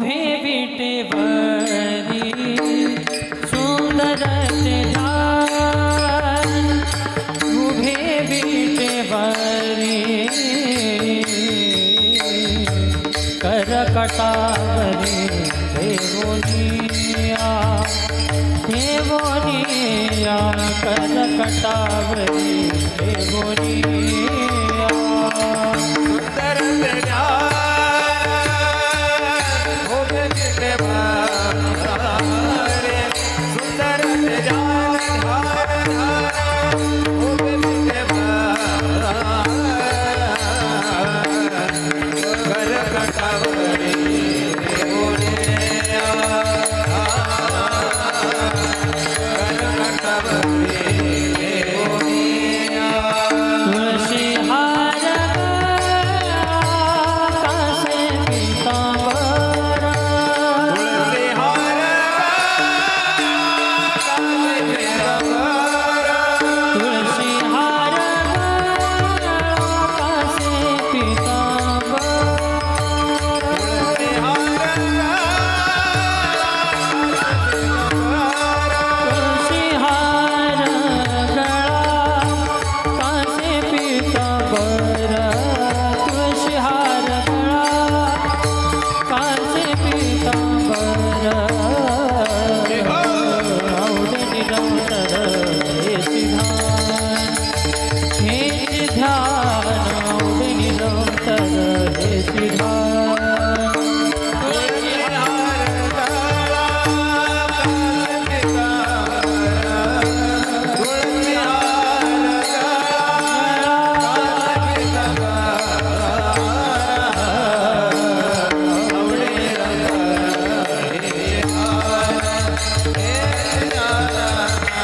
उभे बेटे बरी सुंदर उभे बेटे बरी करकटावरी देवोनिया। देवोनिया करकटावरी देवोनिया।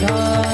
धा